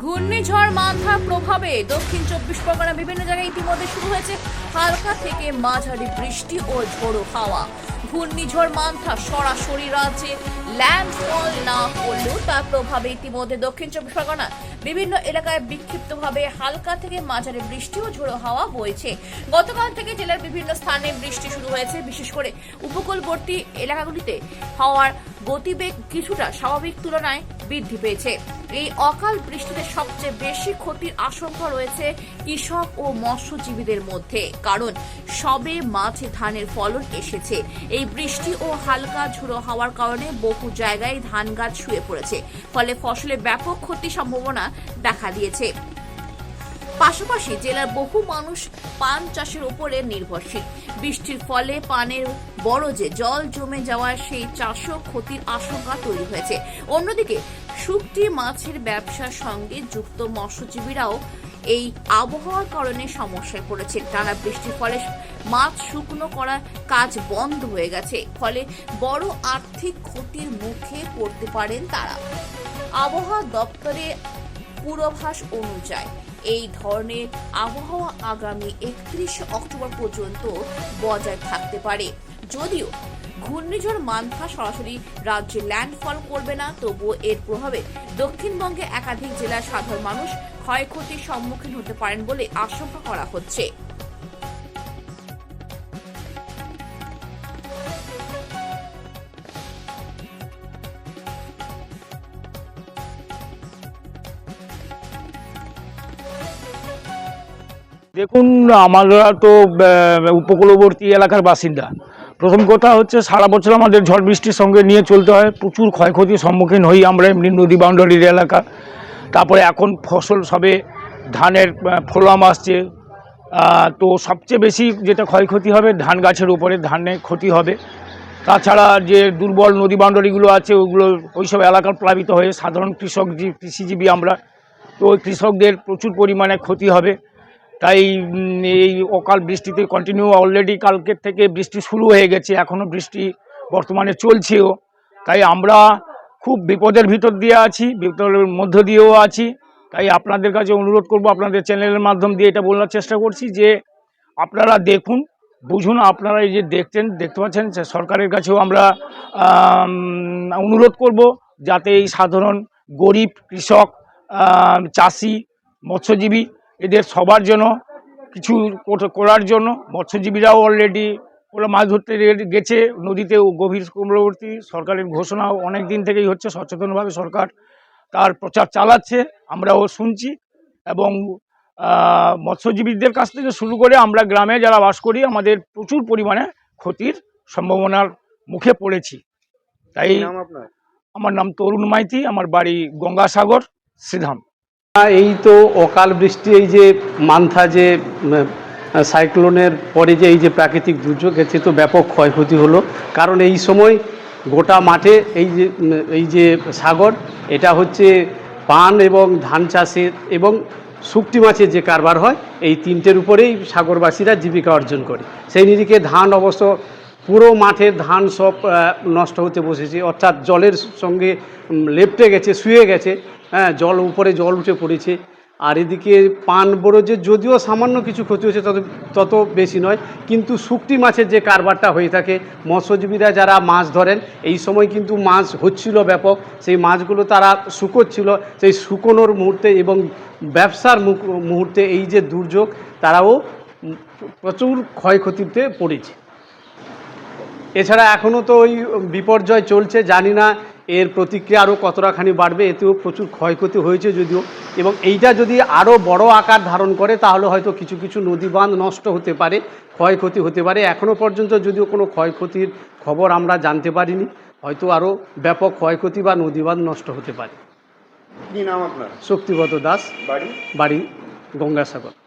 ঘূর্ণিঝড় মান্থার প্রভাবে দক্ষিণ চব্বিশ পরগনা বিভিন্ন জায়গায় ইতিমধ্যে শুরু হয়েছে হালকা থেকে মাঝারি বৃষ্টি ও ঝোড়ো হাওয়া। ঘূর্ণিঝড় মান্থা সরাসরি রাজ্যে ল্যান্ডফল না করলেও তার প্রভাবে ইতিমধ্যে দক্ষিণ চব্বিশ পরগনা বিভিন্ন এলাকায় বিক্ষিপ্তভাবে হালকা থেকে মাঝারি বৃষ্টি ও ঝোড়ো হাওয়া বইছে। গতকাল থেকে জেলার বিভিন্ন স্থানে বৃষ্টি শুরু হয়েছে, বিশেষ করে উপকূলবর্তী এলাকাগুলিতে। হাওয়ার গতিবেগ কিছুটা স্বাভাবিক তুলনায় বৃদ্ধি পেয়েছে। এই অকাল বৃষ্টিতে সবচেয়ে বেশি ক্ষতির আশঙ্কা রয়েছে কৃষক ও মৎস্যজীবীদের মধ্যে, কারণ সবে মাঝে ধানের ফলন এসেছে। এই বৃষ্টি ও হালকা ঝুড়ো হওয়ার কারণে বহু জায়গায় ধান গাছ শুয়ে পড়েছে, ফলে ফসলে ব্যাপক ক্ষতির সম্ভাবনা দেখা দিয়েছে। পাশাপাশি জেলার বহু মানুষ পান চাষের উপরে নির্ভরশীল। বৃষ্টির ফলে পানের বরজে জল জমে যাওয়ায় সেই চাষও ক্ষতির আশঙ্কা তৈরি হয়েছে। অন্যদিকে শুকটি মাছের ব্যবসার সঙ্গে যুক্ত মৎস্যজীবীরাও এই আবহাওয়ার কারণে সমস্যায় পড়েছে টানা বৃষ্টির ফলে মাছ শুকনো করার কাজ বন্ধ হয়ে গেছে। ফলে বড় আর্থিক ক্ষতির মুখে পড়তে পারেন তারা। আবহাওয়া দপ্তরে পূর্বাভাস অনুযায়ী, এই ধরনের আবহাওয়া আগামী একত্রিশে অক্টোবর পর্যন্ত বজায় থাকতে পারে। যদিও ঘূর্ণিঝড় মান্থা সরাসরি রাজ্যে ল্যান্ডফল করবে না, তবুও এর প্রভাবে দক্ষিণবঙ্গে একাধিক জেলার সাধারণ মানুষ ক্ষয়ক্ষতির সম্মুখীন হতে পারেন বলে আশঙ্কা করা হচ্ছে। দেখুন আমরা তো উপকূলবর্তী এলাকার বাসিন্দা। প্রথম কথা হচ্ছে সারা বছর আমাদের ঝড় বৃষ্টির সঙ্গে নিয়ে চলতে হয়। প্রচুর ক্ষয়ক্ষতির সম্মুখীন হই আমরা এমনি নদী বাউন্ডারির এলাকা। তারপরে এখন ফসল সবে, ধানের ফলাম আসছে। তো সবচেয়ে বেশি যেটা ক্ষয়ক্ষতি হবে ধান গাছের উপরে, ধানে ক্ষতি হবে। তাছাড়া যে দুর্বল নদী বাউন্ডারিগুলো আছে, ওগুলো ওইসব এলাকার প্লাবিত হয়ে সাধারণ কৃষক কৃষিজীবী আমরা, তো ওই কৃষকদের প্রচুর পরিমাণে ক্ষতি হবে। তাই এই অকাল বৃষ্টিতে কন্টিনিউ অলরেডি কালকের থেকে বৃষ্টি শুরু হয়ে গেছে এখনও বৃষ্টি বর্তমানে চলছেও। তাই আমরা খুব বিপদের ভিতর দিয়ে আছি, বিপদের মধ্য দিয়েও আছি। তাই আপনাদের কাছে অনুরোধ করব, আপনাদের চ্যানেলের মাধ্যম দিয়ে এটা বলার চেষ্টা করছি যে, আপনারা দেখুন, বুঝুন, আপনারা এই যে দেখছেন, দেখতে পাচ্ছেন সরকারের কাছেও আমরা অনুরোধ করব যাতে এই সাধারণ গরিব কৃষক চাষি, মৎস্যজীবী এদের সবার জন্য কিছু করার জন্য। মৎস্যজীবীরাও অলরেডি ওরা মাছ ধরতে গেছে নদীতে গভীর কুমড়বর্তী সরকারের ঘোষণা অনেক দিন থেকেই হচ্ছে সচেতনভাবে সরকার তার প্রচার চালাচ্ছে আমরাও শুনছি। এবং মৎস্যজীবীদের কাছ থেকে শুরু করে আমরা গ্রামে যারা বাস করি আমাদের প্রচুর পরিমাণে ক্ষতির সম্ভাবনার মুখে পড়েছি। তাই আমার নাম তরুণ মাইতি আমার বাড়ি গঙ্গাসাগর শ্রীধাম। এই তো অকাল বৃষ্টি, এই যে মান্থা যে সাইক্লোনের পরে যে এই যে প্রাকৃতিক দুর্যোগ, এতে তো ব্যাপক ক্ষয়ক্ষতি হলো। কারণ এই সময় গোটা মাঠে এই যে এই যে সাগর, এটা হচ্ছে পান এবং ধান চাষের এবং শুকটি মাছের যে কারবার হয়, এই তিনটের উপরেই সাগরবাসীরা জীবিকা অর্জন করে। সেই নিরিখে ধান অবশ্য পুরো মাঠে ধান সব নষ্ট হতে বসেছে। অর্থাৎ জলের সঙ্গে লেপটে গেছে, শুয়ে গেছে। হ্যাঁ জল, উপরে জল উঠে পড়েছে। আর এদিকে পান বরজের যদিও সামান্য কিছু ক্ষতি হয়েছে, তত তত বেশি নয়, কিন্তু শুকটি মাছের যে কারবারটা হয়ে থাকে, মৎস্যজীবীরা যারা মাছ ধরেন, এই সময় কিন্তু মাছ হচ্ছিল ব্যাপক। সেই মাছগুলো তারা শুকোচ্ছিল। সেই শুকোনোর মুহূর্তে এবং ব্যবসার মুহূর্তে এই যে দুর্যোগ, তারাও প্রচুর ক্ষয়ক্ষতিতে পড়েছে। এছাড়া এখনও তো ওই বিপর্যয় চলছে, জানি না এর প্রতিক্রিয়া আরও কতটাখানি বাড়বে এতেও প্রচুর ক্ষয়ক্ষতি হয়েছে যদিও। এবং এইটা যদি আরও বড় আকার ধারণ করে তাহলে হয়তো কিছু কিছু নদী বাঁধ নষ্ট হতে পারে ক্ষয়ক্ষতি হতে পারে। এখনও পর্যন্ত যদিও কোনো ক্ষয়ক্ষতির খবর আমরা জানতে পারিনি হয়তো আরও ব্যাপক ক্ষয়ক্ষতি বা নদী বাঁধ নষ্ট হতে পারে। কি নাম আপনার? শক্তিগত দাস। বাড়ি? বাড়ি গঙ্গাসাগর।